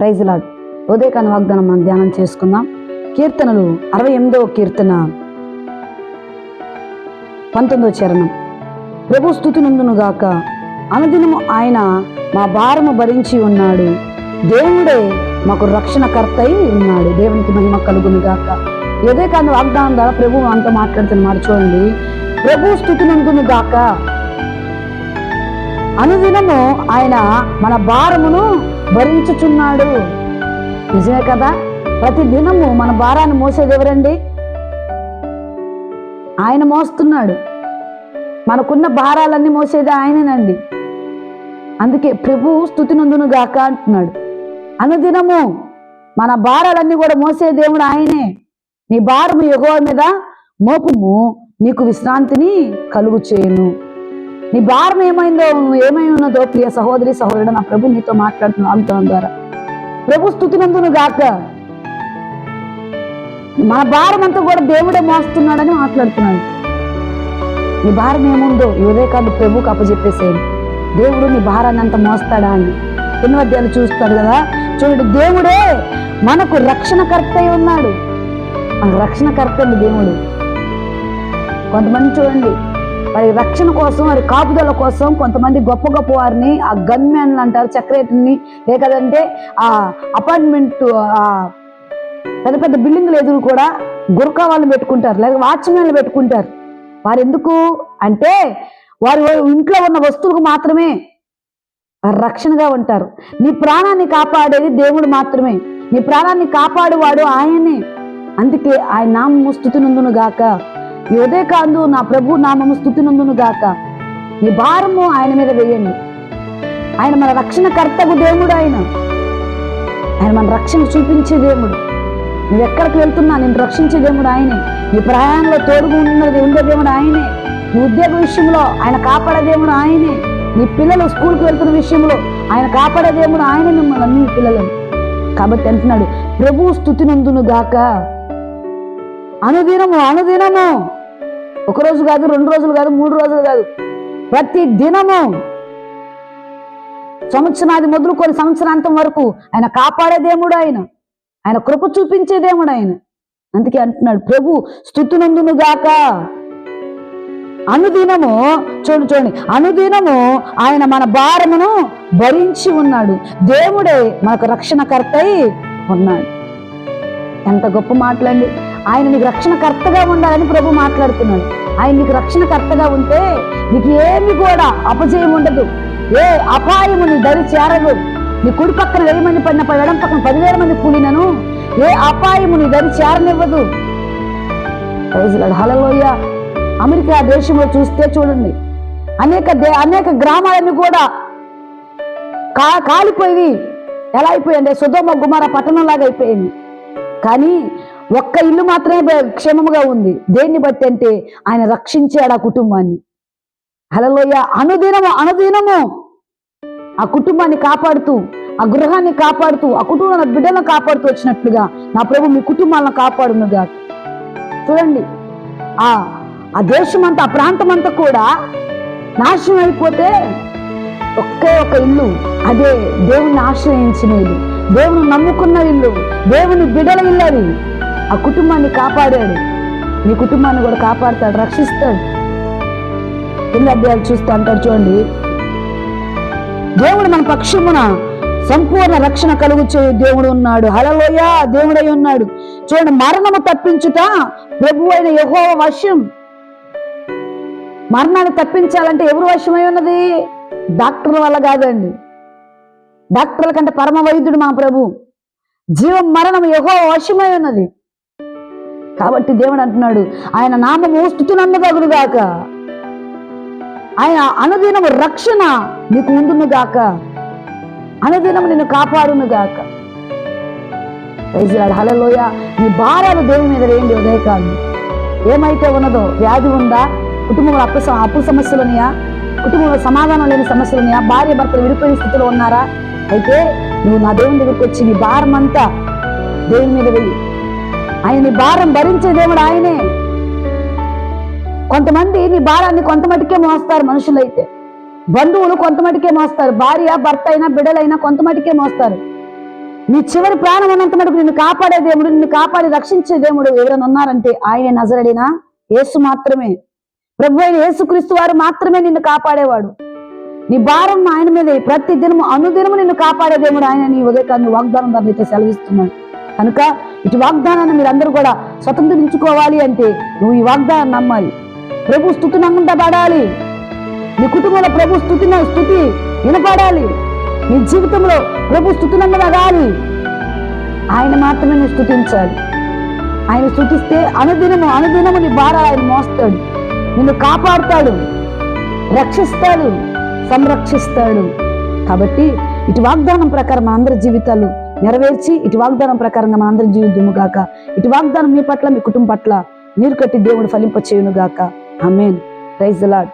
Praise lord. ఉదయకాల వాగ్దానం మనం ధ్యానం చేసుకుందాం. కీర్తనలు అరవై ఎనిమిదవ కీర్తన పంతొమ్మిదవ చరణం. ప్రభు స్థుతినందునుగాక అనుదినము ఆయన మా భారము భరించి ఉన్నాడు. దేవుడే మాకు రక్షణకర్త అయి ఉన్నాడు. దేవునికి మహిమ కలుగును గాక. ఇదే కాదు వాగ్దానం ద్వారా ప్రభు అంతా మాట్లాడుతున్నమాట చూడండి. ప్రభు స్థుతి గాక. అనుదినము ఆయన మన భారమును భరించుచున్నాడు. నిజమే కదా? ప్రతి దినము మన భారాన్ని మోసేది ఎవరండి? ఆయన మోస్తున్నాడు. మనకున్న భారాలన్నీ మోసేది ఆయనేనండి. అందుకే ప్రభు స్థుతి నందును గాక అంటున్నాడు. అనుదినము మన భారాలన్నీ కూడా మోసే దేవుడు ఆయనే. నీ భారము ఎగో మీద మోపుము నీకు విశ్రాంతిని కలుగు చేయను నీ భారం ఏమైందో నువ్వు ఏమై ఉన్నదో ప్రియ సహోదరి సహోదరుడు నా ప్రభు నీతో మాట్లాడుతున్న వాగ్దానం ద్వారా. ప్రభు స్థుతినందును గాక. మన భారం అంతా కూడా దేవుడే మోస్తున్నాడని మాట్లాడుతున్నాడు. నీ భారం ఏముందో ఈ కాదు ప్రభుకు అప్పచెప్పేసేయండి దేవుడు నీ భారాన్ని అంత మోస్తాడా అని. ఎన్నో అధ్యాయులు చూస్తాడు కదా? చూడండి దేవుడే మనకు రక్షణకర్త అయి ఉన్నాడు. మన రక్షణకర్త దేవుడు. కొంతమంది చూడండి వారి రక్షణ కోసం వారి కాపుదల కోసం కొంతమంది గొప్ప గొప్ప వారిని ఆ గన్ అంటారు సెక్రటరీని లేకదంటే ఆ అపార్ట్మెంట్ పెద్ద పెద్ద బిల్డింగ్లు ఎదురు కూడా గురకా వాళ్ళు పెట్టుకుంటారు లేదా వాచ్మెన్లు పెట్టుకుంటారు. వారు ఎందుకు అంటే వారు ఇంట్లో ఉన్న వస్తువులకు మాత్రమే రక్షణగా ఉంటారు. నీ ప్రాణాన్ని కాపాడేది దేవుడు మాత్రమే. నీ ప్రాణాన్ని కాపాడువాడు ఆయనే. అందుకే ఆయన నామము స్థుతినందును గాక ఈ ఉదయకాందు నా ప్రభు నామము స్థుతినందును గాక. నీ భారము ఆయన మీద వేయండి. ఆయన మన రక్షణకర్తకు దేవుడు ఆయన ఆయన మన రక్షణ చూపించే దేవుడు. నువ్వు ఎక్కడికి వెళ్తున్నా నేను రక్షించే దేవుడు ఆయనే. నీ ప్రయాణంలో తోడుగు ఉన్నది ఉండే దేవుడు ఆయనే. నీ ఉద్యోగ విషయంలో ఆయన కాపాడే దేవుడు ఆయనే. నీ పిల్లలు స్కూల్కి వెళ్తున్న విషయంలో ఆయన కాపాడే దేవుడు ఆయనే మిమ్మల్ని అన్ని పిల్లలను కాబట్టి అంటున్నాడు ప్రభు స్థుతినందును గాక. అనుదినము అనుదినము. ఒక రోజు కాదు రెండు రోజులు కాదు మూడు రోజులు కాదు. ప్రతి దినము సంవత్సరాది మొదలుకొని సంవత్సరాంతం వరకు ఆయన కాపాడే దేవుడు ఆయన. ఆయన కృప చూపించే దేవుడు ఆయన. అందుకే అంటున్నాడు ప్రభు స్థుతునందును గాక. అనుదినము చూడు చూడండి అనుదినము ఆయన మన భారమును భరించి ఉన్నాడు. దేవుడే మనకు రక్షణకర్త ఉన్నాడు. ఎంత గొప్ప మాటలండి. ఆయన నీకు రక్షణకర్తగా ఉండాలని ప్రభు మాట్లాడుతున్నాడు. ఆయన నీకు రక్షణకర్తగా ఉంటే నీకు ఏమి కూడా అపజయం ఉండదు. ఏ అపాయము నీ దరి చేరదు. నీ కుడి పక్కన వెయ్యి మంది పడిన ఎడం పక్కన పదివేల మంది కూలినను ఏ అపాయము నీ దరి చేరనివ్వదు. హలలోయ అమెరికా దేశంలో చూస్తే చూడండి. అనేక దే అనేక గ్రామాలన్నీ కూడా కా కాలిపోయి ఎలా అయిపోయింది? సుధోమ గుమార పట్టణంలాగా అయిపోయింది. కానీ ఒక్క ఇల్లు మాత్రమే క్షేమముగా ఉంది. దేన్ని బట్టి అంటే ఆయన రక్షించాడు ఆ కుటుంబాన్ని. హలలోయ అనుదినము అనుదినము ఆ కుటుంబాన్ని కాపాడుతూ ఆ గృహాన్ని కాపాడుతూ ఆ కుటుంబం బిడ్డలను కాపాడుతూ వచ్చినట్లుగా నా ప్రభు మీ కుటుంబాలను కాపాడునుగా చూడండి. ఆ ఆ దేశం అంతా ఆ ప్రాంతం అంతా కూడా నాశనం అయిపోతే ఒకే ఒక ఇల్లు అదే దేవుని ఆశ్రయించిన ఇల్లు. దేవుని నమ్ముకున్న ఇల్లు దేవుని బిడల ఇల్లు అది. ఆ కుటుంబాన్ని కాపాడాడు. నీ కుటుంబాన్ని కూడా కాపాడుతాడు రక్షిస్తాడు. కింద అధ్యాయులు చూస్తే అంటాడు చూడండి. దేవుడు మన పక్షమున సంపూర్ణ రక్షణ కలుగు దేవుడు ఉన్నాడు. హలలోయ దేవుడై ఉన్నాడు. చూడండి మరణము తప్పించుట ప్రభు అయిన యహో వశ్యం మరణాన్ని తప్పించాలంటే ఎవరు వశమై ఉన్నది? డాక్టర్ల వల్ల కాదండి. డాక్టర్ల కంటే పరమ వైద్యుడు మా ప్రభు. జీవం మరణం యహో వశమై ఉన్నది. కాబట్టి దేవుడు అంటున్నాడు ఆయన నామము స్థుతునందగదును గాక ఆయన అనుదినము రక్షణ నీకు ఉండును గాక అనుదినము నిన్ను కాపాడును గాక ప్రైజ్లాడు హలలోయ నీ భారాలు దేవుని మీద వేయండి ఉదయకాలం. ఏమైతే ఉన్నదో వ్యాధి ఉందా కుటుంబంలో అప్పు అప్పు సమస్యలు కుటుంబంలో సమాధానం లేని సమస్యలు భార్య భర్తలు విడిపోయిన స్థితిలో ఉన్నారా? అయితే నువ్వు నా దేవుని దగ్గరికి వచ్చి నీ భారం అంతా దేవుని మీద వెయ్యి ఆయన భారం భరించే దేవుడు ఆయనే. కొంతమంది నీ భారాన్ని కొంత మటుకే మోస్తారు మనుషులైతే. బంధువులు కొంతమటికే మోస్తారు భార్య భర్త అయినా బిడ్డలైనా కొంతమటికే మోస్తారు. నీ చివరి ప్రాణం ఉన్నంత మటుకు నిన్ను కాపాడే దేవుడు నిన్ను కాపాడి రక్షించే దేవుడు ఎవరైనా ఉన్నారంటే ఆయన నజరడినా? యేసు మాత్రమే. ప్రభు అయిన యేసుక్రీస్తు వారు మాత్రమే నిన్ను కాపాడేవాడు. నీ భారం ఆయన మీద ప్రతి దినము అనుదినము నిన్ను కాపాడే దేవుడు ఆయన. నీ ఉదయకాన్ని వాగ్దానం ద్వారా సెలవిస్తున్నాడు. కనుక ఇటు వాగ్దానాన్ని మీరందరూ కూడా స్వతంత్రించుకోవాలి అంటే నువ్వు ఈ వాగ్దానం నమ్మాలి. ప్రభు స్థుతి నమ్ముంటబడాలి నీ కుటుంబంలో ప్రభు స్థుతి స్థుతి వినపడాలి. నీ జీవితంలో ప్రభు స్థుతి నమ్మదగాలి. ఆయన మాత్రమే నువ్వు స్థుతించాలి. ఆయన స్థుతిస్తే అనుదినము అనుదినము నీ భారాలు ఆయన మోస్తాడు. నిన్ను కాపాడుతాడు. రక్షిస్తాడు. సంరక్షిస్తాడు. కాబట్టి ఇటు వాగ్దానం ప్రకారం అందరి జీవితాలు నెరవేర్చి ఇటు వాగ్దానం ప్రకారంగా మనందరి జీవితము గాక. ఇటు వాగ్దానం మీ పట్ల మీ కుటుంబం పట్ల నీరు కట్టి దేవుడు ఫలింపచేయును గాక ఆమెన్. Praise lord